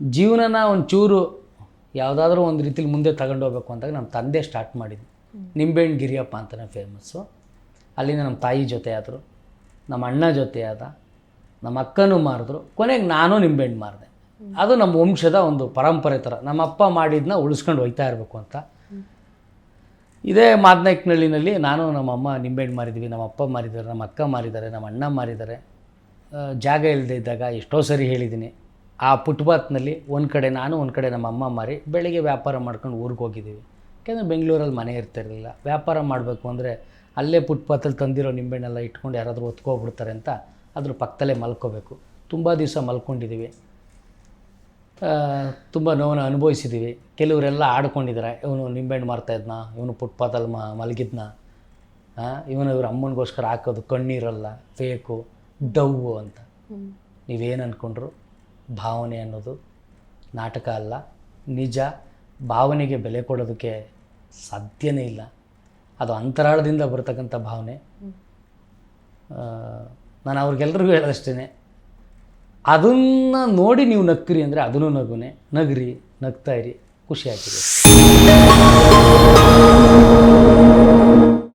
ಜೀವನನ ಒಂಚೂರು ಯಾವುದಾದ್ರೂ ಒಂದು ರೀತಿಲಿ ಮುಂದೆ ತಗೊಂಡೋಗ್ಬೇಕು ಅಂದಾಗ ನಮ್ಮ ತಂದೆ ಸ್ಟಾರ್ಟ್ ಮಾಡಿದ್ದು. ನಿಂಬೆಹಣ್ಣು ಗಿರಿಯಪ್ಪ ಅಂತಲೇ ಫೇಮಸ್ಸು ಅಲ್ಲಿಂದ ನಮ್ಮ ತಾಯಿ ಜೊತೆ ಆದರು ನಮ್ಮ ಅಣ್ಣ ಜೊತೆ ಆದ ನಮ್ಮ ಅಕ್ಕನೂ ಮಾರಿದ್ರು. ಕೊನೆಗೆ ನಾನು ನಿಂಬೆಹಣ್ಣು ಮಾರಿದೆ. ಅದು ನಮ್ಮ ವಂಶದ ಒಂದು ಪರಂಪರೆ ಥರ ನಮ್ಮ ಅಪ್ಪ ಮಾಡಿದ್ನ ಉಳಿಸ್ಕೊಂಡು ಹೋಗ್ತಾ ಇರಬೇಕು ಅಂತ. ಇದೇ ಮಾದನಕ್ನಳ್ಳಿನಲ್ಲಿ ನಾನು, ನಮ್ಮ ಅಮ್ಮ ನಿಂಬೆಹಣ್ಣು ಮಾರಿದ್ವಿ, ನಮ್ಮ ಅಪ್ಪ ಮಾರಿದ್ದಾರೆ, ನಮ್ಮ ಅಕ್ಕ ಮಾರಿದ್ದಾರೆ, ನಮ್ಮ ಅಣ್ಣ ಮಾರಿದ್ದಾರೆ. ಜಾಗ ಇಲ್ಲದೆ ಇದ್ದಾಗ ಎಷ್ಟೋ ಸರಿ ಹೇಳಿದ್ದೀನಿ. ಆ ಫುಟ್ಪಾತ್ನಲ್ಲಿ ಒಂದು ಕಡೆ ನಾನು ಒಂದು ಕಡೆ ನಮ್ಮ ಅಮ್ಮ ಮಾರಿ ಬೆಳಿಗ್ಗೆ ವ್ಯಾಪಾರ ಮಾಡ್ಕೊಂಡು ಊರಿಗೆ ಹೋಗಿದ್ದೀವಿ. ಯಾಕೆಂದರೆ ಬೆಂಗಳೂರಲ್ಲಿ ಮನೆ ಇರ್ತಿರಲಿಲ್ಲ. ವ್ಯಾಪಾರ ಮಾಡಬೇಕು ಅಂದರೆ ಅಲ್ಲೇ ಫುಟ್ಪಾತಲ್ಲಿ ತಂದಿರೋ ನಿಂಬೆಹಣ್ಣೆಲ್ಲ ಇಟ್ಕೊಂಡು ಯಾರಾದರೂ ಒತ್ಕೊಬಿಡ್ತಾರೆ ಅಂತ ಅದ್ರ ಪಕ್ಕದಲ್ಲೇ ಮಲ್ಕೋಬೇಕು. ತುಂಬ ದಿವಸ ಮಲ್ಕೊಂಡಿದ್ದೀವಿ. ತುಂಬ ನೋವನ್ನು ಅನುಭವಿಸಿದ್ದೀವಿ. ಕೆಲವರೆಲ್ಲ ಆಡ್ಕೊಂಡಿದ್ದಾರೆ. ಇವನು ನಿಂಬೆಹಣ್ಣು ಮಾರ್ತಾ ಇದ್ನ ಇವನು ಫುಟ್ಪಾತಲ್ಲಿ ಮ ಮಲಗಿದ್ನ. ಇವನು ಇವ್ರ ಅಮ್ಮನಿಗೋಸ್ಕರ ಹಾಕೋದು ಕಣ್ಣೀರಲ್ಲ ಫೇಕು ಡವ್ ಅಂತ. ನೀವೇನು ಅಂದ್ಕೊಂಡ್ರು ಭಾವನೆ ಅನ್ನೋದು ನಾಟಕ ಅಲ್ಲ. ನಿಜ ಭಾವನೆಗೆ ಬೆಲೆ ಕೊಡೋದಕ್ಕೆ ಸಾಧ್ಯನೇ ಇಲ್ಲ. ಅದು ಅಂತರಾಳದಿಂದ ಬರತಕ್ಕಂಥ ಭಾವನೆ. ನಾನು ಅವ್ರಿಗೆಲ್ಲರಿಗೂ ಹೇಳೋದಷ್ಟೇ ಅದನ್ನು ನೋಡಿ ನೀವು ನಗ್ತೀರಿ ಅಂದರೆ ಅದನ್ನು ನಗುನೆ. ನಗ್ರಿ, ನಗ್ತಾ ಇರಿ ಖುಷಿಯಾಗಿರಿ